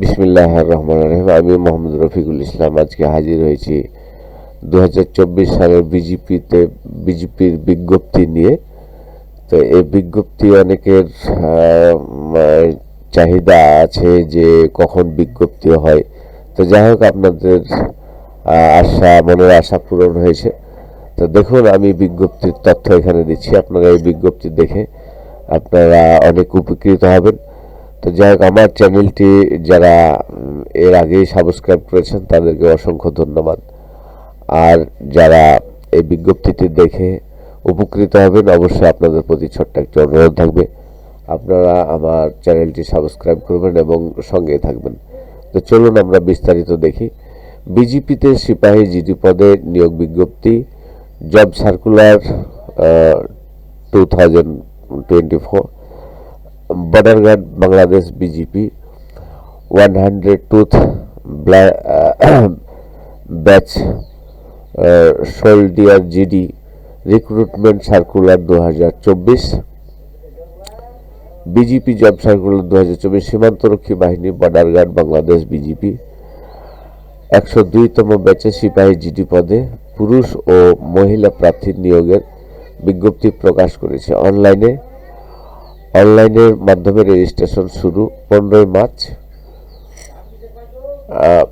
বিসমিল্লাহ রহমান রহিম। আমি মোহাম্মদ রফিকুল ইসলাম আজকে হাজির হয়েছি। দু সালের বিজেপিতে বিজেপির বিজ্ঞপ্তি নিয়ে। তো এই বিজ্ঞপ্তি অনেকের চাহিদা আছে যে কখন বিজ্ঞপ্তি হয়। তো যাই হোক, আপনাদের আশা, মনের আশা পূরণ হয়েছে। তো দেখুন, আমি বিজ্ঞপ্তির তথ্য এখানে দিচ্ছি। আপনারা এই বিজ্ঞপ্তি দেখে আপনারা অনেক উপকৃত হবেন। তো যাই হোক, আমার চ্যানেলটি যারা এর আগেই সাবস্ক্রাইব করেছেন, তাদেরকে অসংখ্য ধন্যবাদ। আর যারা এই বিজ্ঞপ্তিটি দেখে উপকৃত হবেন, অবশ্যই আপনাদের প্রতি ছোট্ট একটা অনুরোধ থাকবে। আপনারা আমার চ্যানেলটি সাবস্ক্রাইব করবেন এবং সঙ্গে থাকবেন। তো চলুন আমরা বিস্তারিত দেখি। বিজেপিতে সিপাহী জিডি পদে নিয়োগ বিজ্ঞপ্তি, job circular two thousand twenty four border guard Bangladesh BGB one hundred tooth batch soldier GD recruitment circular দু হাজার চব্বিশ বিজেপি জব সার্কুলার দু হাজার চব্বিশ সীমান্তরক্ষী বাহিনী বর্ডার গার্ড বাংলাদেশ বিজেপি একশো দুইতম ব্যাচে সিপাহী জিডি পদে পুরুষ ও মহিলা প্রার্থী নিয়োগের বিজ্ঞপ্তি প্রকাশ করেছে। অনলাইনে অনলাইনের মাধ্যমে রেজিস্ট্রেশন শুরু, পনেরোই মার্চ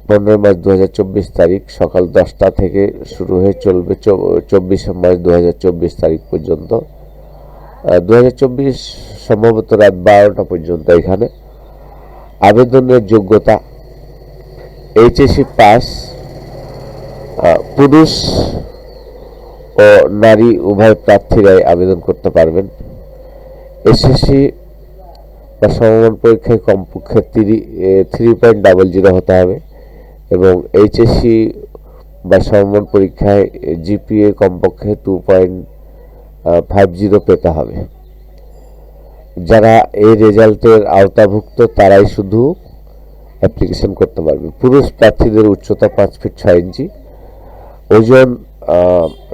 পনেরোই মার্চ দু হাজার চব্বিশ তারিখ, সকাল দশটা থেকে শুরু হয়ে চলবে চব্বিশে মার্চ দু হাজার চব্বিশ তারিখ পর্যন্ত। দু হাজার চব্বিশ সম্ভবত রাত বারোটা পর্যন্ত এখানে। আবেদনের যোগ্যতা এইচএসি পাস পুরুষ ও নারী উভয় প্রার্থীরাই আবেদন করতে পারবেন। এসএসসি বা সমমান পরীক্ষায় কমপক্ষে three three point double zero হতে হবে এবং এইচএসসি বা সমমান পরীক্ষায় জিপিএ কমপক্ষে টু পয়েন্ট ফাইভ জিরো পেতে হবে। যারা এই রেজাল্টের আওতাভুক্ত তারাই শুধু অ্যাপ্লিকেশন করতে পারবে। পুরুষ প্রার্থীদের উচ্চতা পাঁচ ফিট ছয় ইঞ্চি ওজন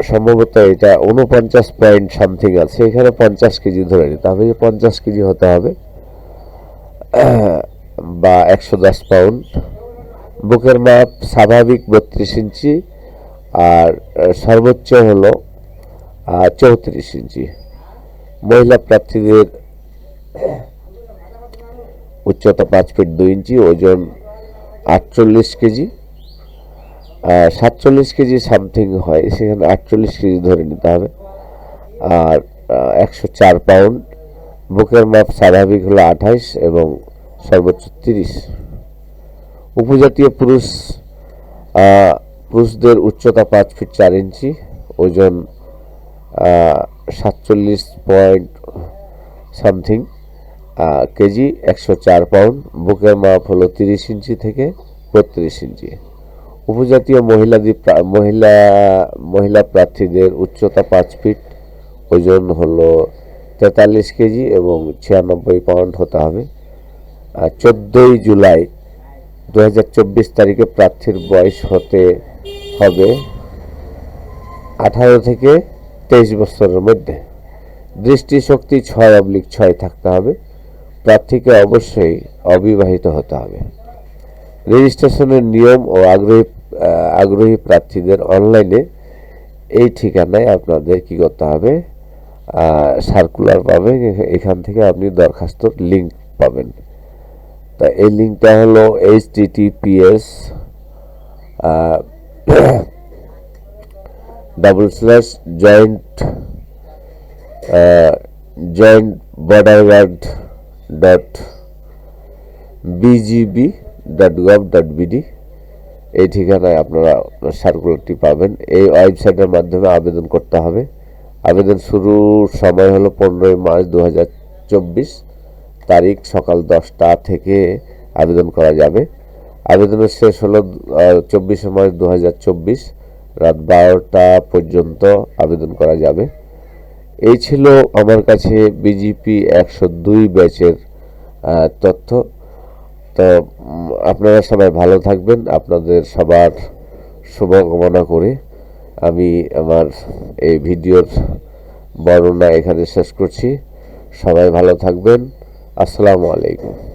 সম্ভবত এটা উনপঞ্চাশ পয়েন্ট সামথিং আছে। এখানে পঞ্চাশ কেজি ধরে নিতে হবে। যে পঞ্চাশ কেজি হতে হবে। বা একশো দশ পাউন্ড। বুকের মাপ স্বাভাবিক বত্রিশ ইঞ্চি আর সর্বোচ্চ হলো চৌত্রিশ ইঞ্চি। মহিলা প্রার্থীদের উচ্চতা পাঁচ ফিট দুই ইঞ্চি, ওজন আটচল্লিশ কেজি। সাতচল্লিশ কেজি সামথিং হয়, সেখানে আটচল্লিশ কেজি ধরে নিতে হবে। আর একশো চার পাউন্ড। বুকের মাপ স্বাভাবিক হলো আঠাইশ এবং সর্বোচ্চ তিরিশ। উপজাতীয় পুরুষ পুরুষদের উচ্চতা পাঁচ ফিট চার ইঞ্চি, ওজন সাতচল্লিশ পয়েন্ট সামথিং কেজি, একশো চার পাউন্ড। বুকের মাপ হলো তিরিশ ইঞ্চি থেকে বত্রিশ ইঞ্চি। উপজাতীয় মহিলাদের প্রা- মহিলা মহিলা প্রার্থীদের উচ্চতা পাঁচ ফিট, ওজন হলো তেতাল্লিশ কেজি এবং ছিয়ানব্বই পাউন্ড হতে হবে। চোদ্দোই জুলাই দুহাজার চব্বিশ তারিখে প্রার্থীর বয়স হতে হবে আঠারো থেকে তেইশ বছরের মধ্যে। দৃষ্টিশক্তি ছয় অবলিক ছয় থাকতে হবে। প্রার্থীকে অবশ্যই অবিবাহিত হতে হবে। রেজিস্ট্রেশনের নিয়ম ও আগ্রহী আগ্রহী প্রার্থীদের অনলাইনে এই ঠিকানায় আপনাদের কি করতে হবে সার্কুলার পাবেন এখ- এখান থেকে আপনি দরখাস্তর লিঙ্ক পাবেন। তা এই লিঙ্কটা হলো HTTPS double slash joint joint border guard dot BGB dot gov dot BD এই ঠিকানায় আপনারা সার্কুলারটি পাবেন। এই ওয়েবসাইটের মাধ্যমে আবেদন করতে হবে। আবেদন শুরুর সময় হলো পনেরোই মার্চ দু হাজার চব্বিশ, তারিখ সকাল দশটা থেকে আবেদন করা যাবে। আবেদনের শেষ হলো চব্বিশে মার্চ দু হাজার চব্বিশ, রাত বারোটা পর্যন্ত আবেদন করা যাবে। এই ছিল আমার কাছে বিজেপি একশো দুই ব্যাচের তথ্য। তো আপনারা সবাই ভালো থাকবেন। আপনাদের সবার শুভকামনা করে। আমি আমার এই ভিডিওর বর্ণনা এখানে শেষ করছি। সবাই ভালো থাকবেন। আসসালামু আলাইকুম।